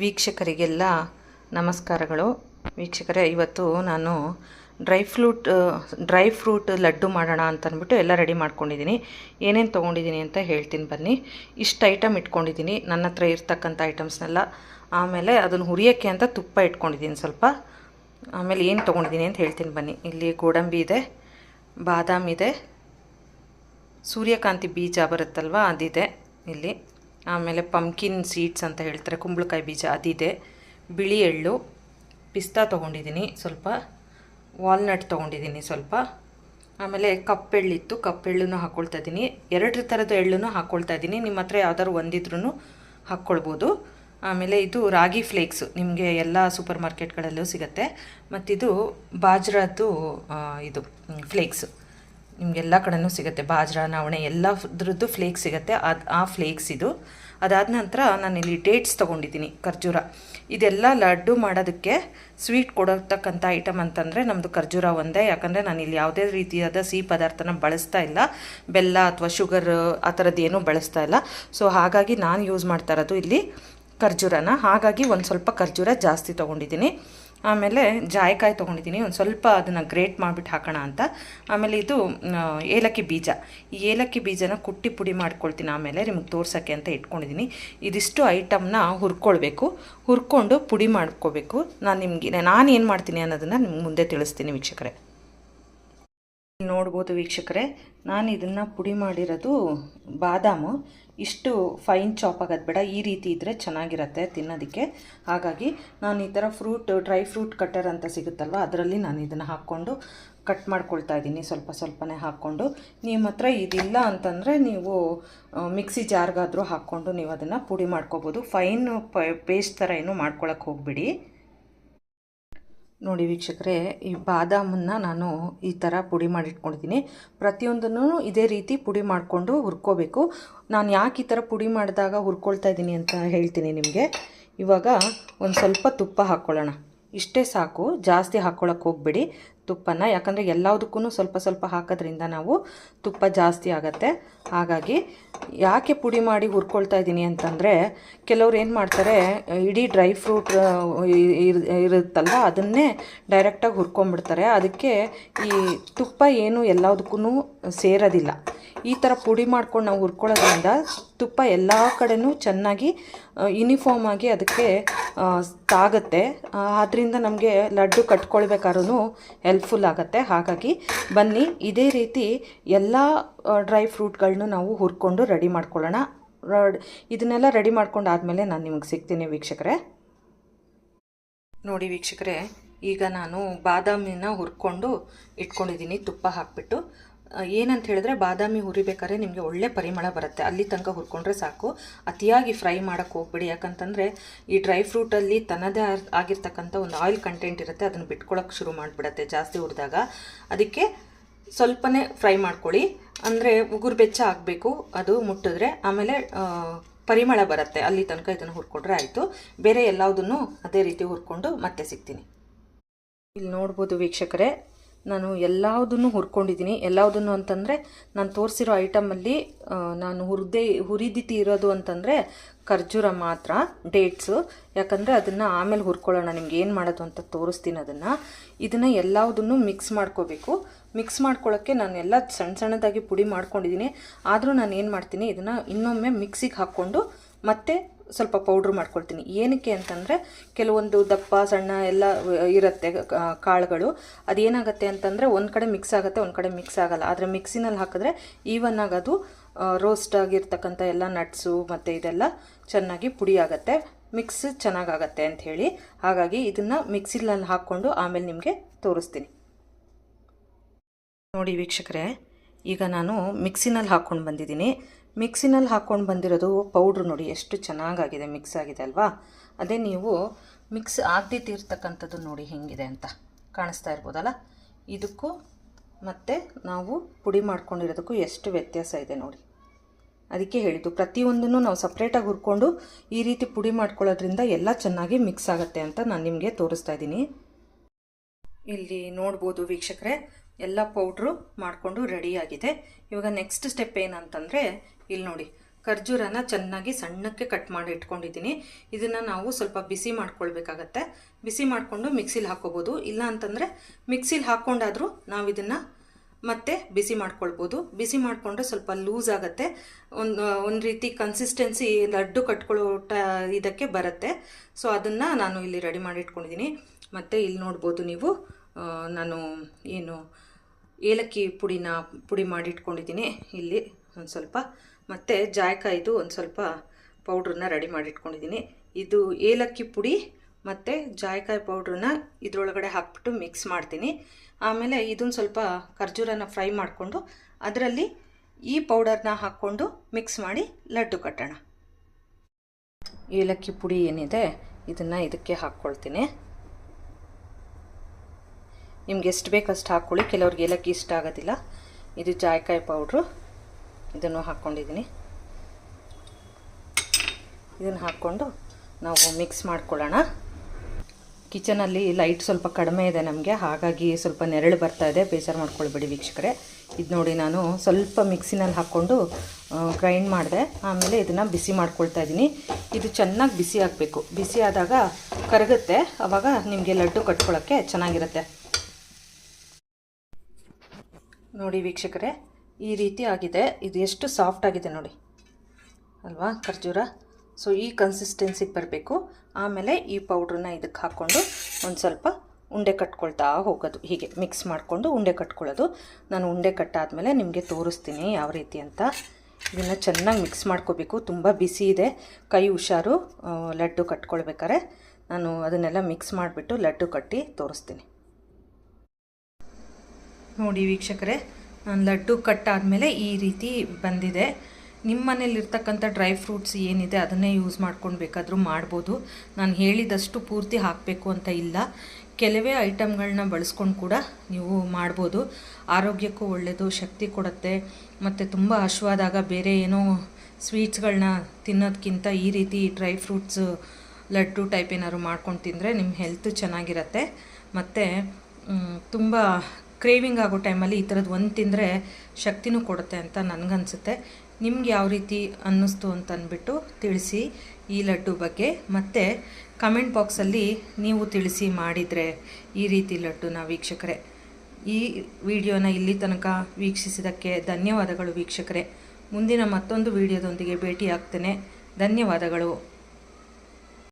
ವೀಕ್ಷಕರಿಗೆಲ್ಲ ನಮಸ್ಕಾರಗಳು. ವೀಕ್ಷಕರೇ, ಇವತ್ತು ನಾನು dry fruit dry fruit laddu ಮಾಡೋಣ ಅಂತ ಅಂದ್ಬಿಟ್ಟು ಎಲ್ಲ ರೆಡಿ ಮಾಡ್ಕೊಂಡಿದ್ದೀನಿ. ಏನೇನು ತೊಗೊಂಡಿದ್ದೀನಿ ಅಂತ ಹೇಳ್ತೀನಿ ಬನ್ನಿ. ಇಷ್ಟು ಐಟಮ್ ಇಟ್ಕೊಂಡಿದ್ದೀನಿ. ನನ್ನ ಹತ್ರ ಇರ್ತಕ್ಕಂಥ ಐಟಮ್ಸ್ನೆಲ್ಲ. ಆಮೇಲೆ ಅದನ್ನು ಹುರಿಯೋಕ್ಕೆ ಅಂತ ತುಪ್ಪ ಇಟ್ಕೊಂಡಿದ್ದೀನಿ ಸ್ವಲ್ಪ. ಆಮೇಲೆ ಏನು ತೊಗೊಂಡಿದ್ದೀನಿ ಅಂತ ಹೇಳ್ತೀನಿ ಬನ್ನಿ. ಇಲ್ಲಿ ಗೋಡಂಬಿ ಇದೆ, ಬಾದಾಮಿ ಇದೆ, ಸೂರ್ಯಕಾಂತಿ ಬೀಜ ಬರುತ್ತಲ್ವ ಅದಿದೆ ಇಲ್ಲಿ. ಆಮೇಲೆ ಪಂಕಿನ್ ಸೀಡ್ಸ್ ಅಂತ ಹೇಳ್ತಾರೆ, ಕುಂಬಳಕಾಯಿ ಬೀಜ ಅದಿದೆ. ಬಿಳಿ ಎಳ್ಳು, ಪಿಸ್ತಾ ತೊಗೊಂಡಿದ್ದೀನಿ ಸ್ವಲ್ಪ ವಾಲ್ನಟ್ ತೊಗೊಂಡಿದ್ದೀನಿ ಸ್ವಲ್ಪ. ಆಮೇಲೆ ಕಪ್ಪೆಳ್ಳಿತ್ತು ಕಪ್ಪೆಳ್ಳು ಹಾಕ್ಕೊಳ್ತಾ ಇದ್ದೀನಿ. ಎರಡು ಥರದ ಎಳ್ಳನ್ನು ಹಾಕ್ಕೊಳ್ತಾ ಇದ್ದೀನಿ. ನಿಮ್ಮ ಹತ್ರ ಯಾವ್ದಾದ್ರು ಒಂದಿದ್ರೂ ಹಾಕ್ಕೊಳ್ಬೋದು ಆಮೇಲೆ ಇದು ರಾಗಿ ಫ್ಲೇಕ್ಸ್ ನಿಮಗೆ ಎಲ್ಲ ಸೂಪರ್ ಮಾರ್ಕೆಟ್ಗಳಲ್ಲೂ ಸಿಗುತ್ತೆ. ಮತ್ತಿದು ಬಾಜ್ರದ್ದು ಇದು ಫ್ಲೇಕ್ಸ್ ನಿಮಗೆಲ್ಲ ಕಡೆನೂ ಸಿಗುತ್ತೆ. ಬಾಜ್ರ, ನವಣೆ ಎಲ್ಲದ್ರದ್ದು ಫ್ಲೇಕ್ಸ್ ಸಿಗುತ್ತೆ. ಅದು ಆ ಫ್ಲೇಕ್ಸ್ ಇದು. ಅದಾದ ನಂತರ ನಾನು ಇಲ್ಲಿ ಡೇಟ್ಸ್ ತೊಗೊಂಡಿದ್ದೀನಿ ಖರ್ಜೂರ. ಇದೆಲ್ಲ ಲಡ್ಡು ಮಾಡೋದಕ್ಕೆ ಸ್ವೀಟ್ ಕೊಡತಕ್ಕಂಥ ಐಟಮ್ ಅಂತಂದರೆ ನಮ್ಮದು ಖರ್ಜೂರ ಒಂದೇ. ಯಾಕಂದರೆ ನಾನು ಇಲ್ಲಿ ಯಾವುದೇ ರೀತಿಯಾದ ಸಿಹಿ ಪದಾರ್ಥನ ಬಳಸ್ತಾ ಇಲ್ಲ. ಬೆಲ್ಲ ಅಥವಾ ಶುಗರ್ ಆ ಥರದ್ದು ಏನೂ ಬಳಸ್ತಾ ಇಲ್ಲ. ಸೊ ಹಾಗಾಗಿ ನಾನು ಯೂಸ್ ಮಾಡ್ತಾ ಇರೋದು ಇಲ್ಲಿ ಖರ್ಜೂರನ. ಹಾಗಾಗಿ ಒಂದು ಸ್ವಲ್ಪ ಖರ್ಜೂರ ಜಾಸ್ತಿ ತೊಗೊಂಡಿದ್ದೀನಿ. ಆಮೇಲೆ ಜಾಯಿಕಾಯಿ ತೊಗೊಂಡಿದ್ದೀನಿ. ಒಂದು ಸ್ವಲ್ಪ ಅದನ್ನು ಗ್ರೇಟ್ ಮಾಡಿಬಿಟ್ಟು ಹಾಕೋಣ ಅಂತ. ಆಮೇಲೆ ಇದು ಏಲಕ್ಕಿ ಬೀಜ. ಈ ಏಲಕ್ಕಿ ಬೀಜನ ಕುಟ್ಟಿ ಪುಡಿ ಮಾಡ್ಕೊಳ್ತೀನಿ ಆಮೇಲೆ ನಿಮಗೆ ತೋರ್ಸೋಕ್ಕೆ ಅಂತ ಇಟ್ಕೊಂಡಿದ್ದೀನಿ ಇದಿಷ್ಟು ಐಟಮ್ನ ಹುರ್ಕೊಳ್ಬೇಕು. ಹುರ್ಕೊಂಡು ಪುಡಿ ಮಾಡ್ಕೋಬೇಕು ನಾನು ನಿಮಗೆ, ನಾನು ಏನು ಮಾಡ್ತೀನಿ ಅನ್ನೋದನ್ನು ನಿಮ್ಗೆ ಮುಂದೆ ತಿಳಿಸ್ತೀನಿ ವೀಕ್ಷಕರೇ. ನೋಡ್ಬೋದು ವೀಕ್ಷಕರೇ. ನಾನು ಇದನ್ನು ಪುಡಿ ಮಾಡಿರೋದು ಬಾದಾಮು. ಇಷ್ಟು ಫೈನ್ ಚಾಪ್ ಆಗೋದು ಬೇಡ. ಈ ರೀತಿ ಇದ್ದರೆ ಚೆನ್ನಾಗಿರತ್ತೆ ತಿನ್ನೋದಕ್ಕೆ. ಹಾಗಾಗಿ ನಾನು ಈ ಥರ ಫ್ರೂಟ್ ಡ್ರೈ ಫ್ರೂಟ್ ಕಟ್ಟರ್ ಅಂತ ಸಿಗುತ್ತಲ್ವ, ಅದರಲ್ಲಿ ನಾನು ಇದನ್ನು ಹಾಕ್ಕೊಂಡು ಕಟ್ ಮಾಡ್ಕೊಳ್ತಾ ಇದ್ದೀನಿ. ಸ್ವಲ್ಪ ಸ್ವಲ್ಪನೇ ಹಾಕ್ಕೊಂಡು. ನಿಮ್ಮ ಹತ್ರ ಇದಿಲ್ಲ ಅಂತಂದರೆ ನೀವು ಮಿಕ್ಸಿ ಜಾರ್ಗಾದರೂ ಹಾಕ್ಕೊಂಡು ನೀವು ಅದನ್ನು ಪುಡಿ ಮಾಡ್ಕೋಬೋದು. ಫೈನ್ ಪೇಸ್ಟ್ ಥರ ಏನು ಮಾಡ್ಕೊಳಕ್ಕೆ ಹೋಗ್ಬಿಡಿ. ನೋಡಿ ವೀಕ್ಷಕರೇ, ಈ ಬಾದಾಮನ್ನು ನಾನು ಈ ಥರ ಪುಡಿ ಮಾಡಿಟ್ಕೊಂಡಿದ್ದೀನಿ. ಪ್ರತಿಯೊಂದನ್ನು ಇದೇ ರೀತಿ ಪುಡಿ ಮಾಡಿಕೊಂಡು ಹುರ್ಕೋಬೇಕು. ನಾನು ಯಾಕೆ ಈ ಥರ ಪುಡಿ ಮಾಡಿದಾಗ ಹುರ್ಕೊಳ್ತಾ ಇದ್ದೀನಿ ಅಂತ ಹೇಳ್ತೀನಿ ನಿಮಗೆ. ಇವಾಗ ಒಂದು ಸ್ವಲ್ಪ ತುಪ್ಪ ಹಾಕ್ಕೊಳ್ಳೋಣ ಇಷ್ಟೇ ಸಾಕು, ಜಾಸ್ತಿ ಹಾಕ್ಕೊಳಕ್ಕೆ ಹೋಗ್ಬೇಡಿ. ತುಪ್ಪನ, ಯಾಕಂದರೆ ಎಲ್ಲದಕ್ಕೂ ಸ್ವಲ್ಪ ಸ್ವಲ್ಪ ಹಾಕೋದ್ರಿಂದ ನಾವು ತುಪ್ಪ ಜಾಸ್ತಿ ಆಗುತ್ತೆ. ಹಾಗಾಗಿ ಯಾಕೆ ಪುಡಿ ಮಾಡಿ ಹುರ್ಕೊಳ್ತಾ ಇದ್ದೀನಿ ಅಂತಂದರೆ, ಕೆಲವ್ರು ಏನು ಮಾಡ್ತಾರೆ, ಇಡೀ ಡ್ರೈ ಫ್ರೂಟ್ ಇರುತ್ತಲ್ಲ, ಅದನ್ನೇ ಡೈರೆಕ್ಟಾಗಿ ಹುರ್ಕೊಂಬಿಡ್ತಾರೆ ಅದಕ್ಕೆ ಈ ತುಪ್ಪ ಏನು ಎಲ್ಲದಕ್ಕೂ ಸೇರೋದಿಲ್ಲ. ಈ ಥರ ಪುಡಿ ಮಾಡ್ಕೊಂಡು ನಾವು ಹುರ್ಕೊಳ್ಳೋದ್ರಿಂದ ತುಪ್ಪ ಎಲ್ಲ ಕಡೆನೂ ಚೆನ್ನಾಗಿ ಯೂನಿಫಾರ್ಮ್ ಆಗಿ ಅದಕ್ಕೆ ತಾಗತ್ತೆ. ಆದ್ದರಿಂದ ನಮಗೆ ಲಡ್ಡು ಕಟ್ಕೊಳ್ಬೇಕಾದ್ರೂ ಹೆಲ್ಪ್ಫುಲ್ ಆಗುತ್ತೆ. ಹಾಗಾಗಿ ಬನ್ನಿ, ಇದೇ ರೀತಿ ಎಲ್ಲ ಡ್ರೈ ಫ್ರೂಟ್ಗಳನ್ನೂ ನಾವು ಹುರ್ಕೊಂಡು ರೆಡಿ ಮಾಡ್ಕೊಳ್ಳೋಣ. ರಡ್ ಇದನ್ನೆಲ್ಲ ರೆಡಿ ಮಾಡ್ಕೊಂಡು ಆದಮೇಲೆ ನಾನು ನಿಮಗೆ ಸಿಗ್ತೀನಿ ವೀಕ್ಷಕರೇ. ನೋಡಿ ವೀಕ್ಷಕರೇ, ಈಗ ನಾನು ಬಾದಾಮಿನ ಹುರ್ಕೊಂಡು ಇಟ್ಕೊಂಡಿದ್ದೀನಿ ತುಪ್ಪ ಹಾಕ್ಬಿಟ್ಟು. ಏನಂತ ಹೇಳಿದ್ರೆ ಬಾದಾಮಿ ಹುರಿಬೇಕಾದ್ರೆ ನಿಮಗೆ ಒಳ್ಳೆ ಪರಿಮಳ ಬರುತ್ತೆ. ಅಲ್ಲಿ ತನಕ ಹುರ್ಕೊಂಡ್ರೆ ಸಾಕು. ಅತಿಯಾಗಿ ಫ್ರೈ ಮಾಡೋಕ್ಕೆ ಹೋಗ್ಬೇಡಿ. ಯಾಕಂತಂದರೆ ಈ ಡ್ರೈ ಫ್ರೂಟಲ್ಲಿ ತನ್ನದೇ ಆಗಿರ್ತಕ್ಕಂಥ ಒಂದು ಆಯಿಲ್ ಕಂಟೆಂಟ್ ಇರುತ್ತೆ. ಅದನ್ನು ಬಿಟ್ಕೊಳ್ಳೋಕೆ ಶುರು ಮಾಡಿಬಿಡತ್ತೆ ಜಾಸ್ತಿ ಹುರಿದಾಗ. ಅದಕ್ಕೆ ಸ್ವಲ್ಪನೇ ಫ್ರೈ ಮಾಡ್ಕೊಳ್ಳಿ. ಅಂದರೆ ಉಗುರು ಬೆಚ್ಚ ಆಗಬೇಕು. ಅದು ಮುಟ್ಟಿದ್ರೆ ಆಮೇಲೆ ಪರಿಮಳ ಬರುತ್ತೆ. ಅಲ್ಲಿ ತನಕ ಇದನ್ನು ಹುರ್ಕೊಂಡ್ರೆ ಆಯಿತು. ಬೇರೆ ಎಲ್ಲದನ್ನು ಅದೇ ರೀತಿ ಹುರ್ಕೊಂಡು ಮತ್ತೆ ಸಿಗ್ತೀನಿ. ಇಲ್ಲಿ ನೋಡ್ಬೋದು ವೀಕ್ಷಕರೇ ನಾನು ಎಲ್ಲದನ್ನು ಹುರ್ಕೊಂಡಿದ್ದೀನಿ. ಎಲ್ಲದನ್ನು ಅಂತಂದರೆ ನಾನು ತೋರಿಸಿರೋ ಐಟಮಲ್ಲಿ ನಾನು ಹುರಿದೇ ಹುರಿದಿತಿ ಇರೋದು ಅಂತಂದರೆ ಖರ್ಜೂರ ಮಾತ್ರ ಡೇಟ್ಸು ಯಾಕಂದರೆ ಅದನ್ನು ಆಮೇಲೆ ಹುರ್ಕೊಳ್ಳೋಣ, ನಿಮ್ಗೆ ಏನು ಮಾಡೋದು ಅಂತ ತೋರಿಸ್ತೀನಿ ಅದನ್ನು. ಇದನ್ನು ಎಲ್ಲದನ್ನು ಮಿಕ್ಸ್ ಮಾಡ್ಕೋಬೇಕು. ಮಿಕ್ಸ್ ಮಾಡ್ಕೊಳ್ಳೋಕ್ಕೆ ನಾನು ಎಲ್ಲ ಸಣ್ಣ ಸಣ್ಣದಾಗಿ ಪುಡಿ ಮಾಡ್ಕೊಂಡಿದ್ದೀನಿ. ಆದರೂ ನಾನು ಏನು ಮಾಡ್ತೀನಿ, ಇದನ್ನು ಇನ್ನೊಮ್ಮೆ ಮಿಕ್ಸಿಗೆ ಹಾಕ್ಕೊಂಡು ಮತ್ತೆ ಸ್ವಲ್ಪ ಪೌಡ್ರ್ ಮಾಡ್ಕೊಳ್ತೀನಿ. ಏನಕ್ಕೆ ಅಂತಂದರೆ ಕೆಲವೊಂದು ದಪ್ಪ, ಸಣ್ಣ ಎಲ್ಲ ಇರುತ್ತೆ ಕಾಳುಗಳು. ಅದೇನಾಗುತ್ತೆ ಅಂತಂದರೆ ಒಂದು ಕಡೆ ಮಿಕ್ಸ್ ಆಗುತ್ತೆ, ಒಂದು ಕಡೆ ಮಿಕ್ಸ್ ಆಗಲ್ಲ. ಆದರೆ ಮಿಕ್ಸಿನಲ್ಲಿ ಹಾಕಿದ್ರೆ ಈವನ್ ಆಗೋದು ರೋಸ್ಟ್ ಆಗಿರ್ತಕ್ಕಂಥ ಎಲ್ಲ ನಟ್ಸು ಮತ್ತು ಇದೆಲ್ಲ ಚೆನ್ನಾಗಿ ಪುಡಿ ಆಗುತ್ತೆ. ಮಿಕ್ಸ್ ಚೆನ್ನಾಗಾಗತ್ತೆ ಅಂತ ಹೇಳಿ. ಹಾಗಾಗಿ ಇದನ್ನು ಮಿಕ್ಸಿನಲ್ಲಿ ಹಾಕ್ಕೊಂಡು ಆಮೇಲೆ ನಿಮಗೆ ತೋರಿಸ್ತೀನಿ. ನೋಡಿ ವೀಕ್ಷಕರೇ, ಈಗ ನಾನು ಮಿಕ್ಸಿನಲ್ಲಿ ಹಾಕ್ಕೊಂಡು ಬಂದಿದ್ದೀನಿ. ಮಿಕ್ಸಿನಲ್ಲಿ ಹಾಕ್ಕೊಂಡು ಬಂದಿರೋದು ಪೌಡ್ರ್ ನೋಡಿ, ಎಷ್ಟು ಚೆನ್ನಾಗಾಗಿದೆ, ಮಿಕ್ಸ್ ಆಗಿದೆ ಅಲ್ವಾ? ಅದೇ ನೀವು ಮಿಕ್ಸ್ ಆಗದಿಟ್ಟಿರ್ತಕ್ಕಂಥದ್ದು ನೋಡಿ ಹೆಂಗಿದೆ ಅಂತ ಕಾಣಿಸ್ತಾ ಇರ್ಬೋದಲ್ಲ? ಇದಕ್ಕೂ ಮತ್ತು ನಾವು ಪುಡಿ ಮಾಡ್ಕೊಂಡಿರೋದಕ್ಕೂ ಎಷ್ಟು ವ್ಯತ್ಯಾಸ ಇದೆ ನೋಡಿ. ಅದಕ್ಕೆ ಹೇಳಿದ್ದು, ಪ್ರತಿಯೊಂದನ್ನು ನಾವು ಸಪ್ರೇಟಾಗಿ ಹುರ್ಕೊಂಡು ಈ ರೀತಿ ಪುಡಿ ಮಾಡ್ಕೊಳ್ಳೋದ್ರಿಂದ ಎಲ್ಲ ಚೆನ್ನಾಗಿ ಮಿಕ್ಸ್ ಆಗುತ್ತೆ ಅಂತ ನಾನು ನಿಮಗೆ ತೋರಿಸ್ತಾ ಇದ್ದೀನಿ. ಇಲ್ಲಿ ನೋಡ್ಬೋದು ವೀಕ್ಷಕರೇ, ಎಲ್ಲ ಪೌಡ್ರು ಮಾಡಿಕೊಂಡು ರೆಡಿಯಾಗಿದೆ ಇವಾಗ ನೆಕ್ಸ್ಟ್ ಸ್ಟೆಪ್ ಏನಂತಂದರೆ, ಇಲ್ಲಿ ನೋಡಿ, ಖರ್ಜೂರನ ಚೆನ್ನಾಗಿ ಸಣ್ಣಕ್ಕೆ ಕಟ್ ಮಾಡಿ ಇಟ್ಕೊಂಡಿದ್ದೀನಿ. ಇದನ್ನು ನಾವು ಸ್ವಲ್ಪ ಬಿಸಿ ಮಾಡ್ಕೊಳ್ಬೇಕಾಗತ್ತೆ. ಬಿಸಿ ಮಾಡಿಕೊಂಡು ಮಿಕ್ಸಿಲಿ ಹಾಕೋಬೋದು. ಇಲ್ಲ ಅಂತಂದರೆ ಮಿಕ್ಸಿಲಿ ಹಾಕ್ಕೊಂಡಾದರೂ ನಾವು ಇದನ್ನು ಮತ್ತೆ ಬಿಸಿ ಮಾಡ್ಕೊಳ್ಬೋದು. ಬಿಸಿ ಮಾಡಿಕೊಂಡ್ರೆ ಸ್ವಲ್ಪ ಲೂಸ್ ಆಗುತ್ತೆ. ಒಂದು ಒಂದು ರೀತಿ ಕನ್ಸಿಸ್ಟೆನ್ಸಿ ಲಡ್ಡು ಕಟ್ಕೊಳ್ಳೋ ಇದಕ್ಕೆ ಬರುತ್ತೆ. ಸೊ ಅದನ್ನು ನಾನು ಇಲ್ಲಿ ರೆಡಿ ಮಾಡಿ ಇಟ್ಕೊಂಡಿದ್ದೀನಿ. ಮತ್ತು ಇಲ್ಲಿ ನೋಡ್ಬೋದು ನೀವು ನಾನು ಏನು ಏಲಕ್ಕಿ ಪುಡಿನ ಪುಡಿ ಮಾಡಿ ಇಟ್ಕೊಂಡಿದ್ದೀನಿ ಇಲ್ಲಿ ಒಂದು ಸ್ವಲ್ಪ. ಮತ್ತು ಜಾಯ್ಕಾಯ್ದು ಒಂದು ಸ್ವಲ್ಪ ಪೌಡ್ರನ್ನ ರೆಡಿ ಮಾಡಿಟ್ಕೊಂಡಿದ್ದೀನಿ. ಇದು ಏಲಕ್ಕಿ ಪುಡಿ ಮತ್ತು ಜಾಯ್ಕಾಯಿ ಪೌಡ್ರನ್ನ ಇದರೊಳಗಡೆ ಹಾಕ್ಬಿಟ್ಟು ಮಿಕ್ಸ್ ಮಾಡ್ತೀನಿ. ಆಮೇಲೆ ಇದನ್ನು ಸ್ವಲ್ಪ ಖರ್ಜೂರನ ಫ್ರೈ ಮಾಡಿಕೊಂಡು ಅದರಲ್ಲಿ ಈ ಪೌಡರ್ನ ಹಾಕ್ಕೊಂಡು ಮಿಕ್ಸ್ ಮಾಡಿ ಲಡ್ಡು ಕಟ್ಟೋಣ. ಏಲಕ್ಕಿ ಪುಡಿ ಏನಿದೆ, ಇದನ್ನು ಇದಕ್ಕೆ ಹಾಕ್ಕೊಳ್ತೀನಿ. ನಿಮ್ಗೆ ಎಷ್ಟು ಬೇಕು ಅಷ್ಟು ಹಾಕ್ಕೊಳ್ಳಿ ಕೆಲವ್ರಿಗೆ ಏಲಕ್ಕಿ ಇಷ್ಟ ಆಗೋದಿಲ್ಲ. ಇದು ಜಾಯ್ಕಾಯಿ ಪೌಡ್ರು. ಇದನ್ನು ಹಾಕ್ಕೊಂಡಿದ್ದೀನಿ. ಇದನ್ನು ಹಾಕ್ಕೊಂಡು ನಾವು ಮಿಕ್ಸ್ ಮಾಡ್ಕೊಳ್ಳೋಣ. ಕಿಚನಲ್ಲಿ ಲೈಟ್ ಸ್ವಲ್ಪ ಕಡಿಮೆ ಇದೆ ನಮಗೆ. ಹಾಗಾಗಿ ಸ್ವಲ್ಪ ನೆರಳು ಬರ್ತಾ ಇದೆ. ಬೇಜಾರು ಮಾಡ್ಕೊಳ್ಬೇಡಿ ವೀಕ್ಷಕರೇ. ಇದು ನೋಡಿ ನಾನು ಸ್ವಲ್ಪ ಮಿಕ್ಸಿನಲ್ಲಿ ಹಾಕ್ಕೊಂಡು ಗ್ರೈಂಡ್ ಮಾಡಿದೆ. ಆಮೇಲೆ ಇದನ್ನು ಬಿಸಿ ಮಾಡ್ಕೊಳ್ತಾ ಇದ್ದೀನಿ. ಇದು ಚೆನ್ನಾಗಿ ಬಿಸಿ ಆಗಬೇಕು. ಬಿಸಿ ಆದಾಗ ಕರಗುತ್ತೆ. ಆವಾಗ ನಿಮಗೆ ಲಡ್ಡು ಕಟ್ಕೊಳ್ಳೋಕ್ಕೆ ಚೆನ್ನಾಗಿರುತ್ತೆ. ನೋಡಿ ವೀಕ್ಷಕರೇ, ಈ ರೀತಿ ಆಗಿದೆ. ಇದು ಎಷ್ಟು ಸಾಫ್ಟ್ ಆಗಿದೆ ನೋಡಿ. ಅಲ್ವಾ ಖರ್ಜೂರ? ಸೊ ಈ ಕನ್ಸಿಸ್ಟೆನ್ಸಿಗೆ ಬರಬೇಕು. ಆಮೇಲೆ ಈ ಪೌಡ್ರನ್ನ ಇದಕ್ಕೆ ಹಾಕ್ಕೊಂಡು ಒಂದು ಸ್ವಲ್ಪ ಉಂಡೆ ಕಟ್ಕೊಳ್ತಾ ಹೋಗೋದು. ಹೀಗೆ ಮಿಕ್ಸ್ ಮಾಡಿಕೊಂಡು ಉಂಡೆ ಕಟ್ಕೊಳ್ಳೋದು. ನಾನು ಉಂಡೆ ಕಟ್ಟಾದಮೇಲೆ ನಿಮಗೆ ತೋರಿಸ್ತೀನಿ ಯಾವ ರೀತಿ ಅಂತ. ಇದನ್ನು ಚೆನ್ನಾಗಿ ಮಿಕ್ಸ್ ಮಾಡ್ಕೋಬೇಕು. ತುಂಬ ಬಿಸಿ ಇದೆ. ಕೈ ಹುಷಾರು ಲಡ್ಡು ಕಟ್ಕೊಳ್ಬೇಕಾರೆ ನಾನು ಅದನ್ನೆಲ್ಲ ಮಿಕ್ಸ್ ಮಾಡಿಬಿಟ್ಟು ಲಡ್ಡು ಕಟ್ಟಿ ತೋರಿಸ್ತೀನಿ. ನೋಡಿ ವೀಕ್ಷಕರೇ, ನಾನು ಲಡ್ಡು ಕಟ್ಟಾದಮೇಲೆ ಈ ರೀತಿ ಬಂದಿದೆ. ನಿಮ್ಮ ಮನೇಲಿರ್ತಕ್ಕಂಥ ಡ್ರೈ ಫ್ರೂಟ್ಸ್ ಏನಿದೆ ಅದನ್ನೇ ಯೂಸ್ ಮಾಡ್ಕೊಂಡು ಬೇಕಾದರೂ ಮಾಡ್ಬೋದು. ನಾನು ಹೇಳಿದಷ್ಟು ಪೂರ್ತಿ ಹಾಕಬೇಕು ಅಂತ ಇಲ್ಲ. ಕೆಲವೇ ಐಟಮ್ಗಳನ್ನ ಬಳಸ್ಕೊಂಡು ಕೂಡ ನೀವು ಮಾಡ್ಬೋದು. ಆರೋಗ್ಯಕ್ಕೂ ಒಳ್ಳೆಯದು ಶಕ್ತಿ ಕೊಡುತ್ತೆ. ಮತ್ತು ತುಂಬ ಹಶ್ವಾದಾಗ ಬೇರೆ ಏನೋ ಸ್ವೀಟ್ಸ್ಗಳನ್ನ ತಿನ್ನೋದಕ್ಕಿಂತ ಈ ರೀತಿ ಡ್ರೈ ಫ್ರೂಟ್ಸು, ಲಡ್ಡು ಟೈಪ್ ಏನಾದ್ರು ಮಾಡ್ಕೊಂಡು ತಿಂದರೆ ನಿಮ್ಮ ಹೆಲ್ತ್ ಚೆನ್ನಾಗಿರತ್ತೆ. ಮತ್ತು ತುಂಬ ಕ್ರೇವಿಂಗ್ ಆಗೋ ಟೈಮಲ್ಲಿ ಈ ಥರದ್ದು ಒಂದು ತಿಂದರೆ ಶಕ್ತಿನೂ ಕೊಡುತ್ತೆ ಅಂತ ನನಗನ್ಸುತ್ತೆ. ನಿಮ್ಗೆ ಯಾವ ರೀತಿ ಅನ್ನಿಸ್ತು ಅಂತ ಅಂದ್ಬಿಟ್ಟು ತಿಳಿಸಿ ಈ ಲಡ್ಡು ಬಗ್ಗೆ. ಮತ್ತು ಕಮೆಂಟ್ ಬಾಕ್ಸಲ್ಲಿ ನೀವು ತಿಳಿಸಿ ಮಾಡಿದರೆ ಈ ರೀತಿ ಲಡ್ಡುನ ವೀಕ್ಷಕರೇ. ಈ ವಿಡಿಯೋನ ಇಲ್ಲಿ ತನಕ ವೀಕ್ಷಿಸಿದ್ದಕ್ಕೆ ಧನ್ಯವಾದಗಳು ವೀಕ್ಷಕರೇ. ಮುಂದಿನ ಮತ್ತೊಂದು ವಿಡಿಯೋದೊಂದಿಗೆ ಭೇಟಿಯಾಗ್ತೇನೆ. ಧನ್ಯವಾದಗಳು.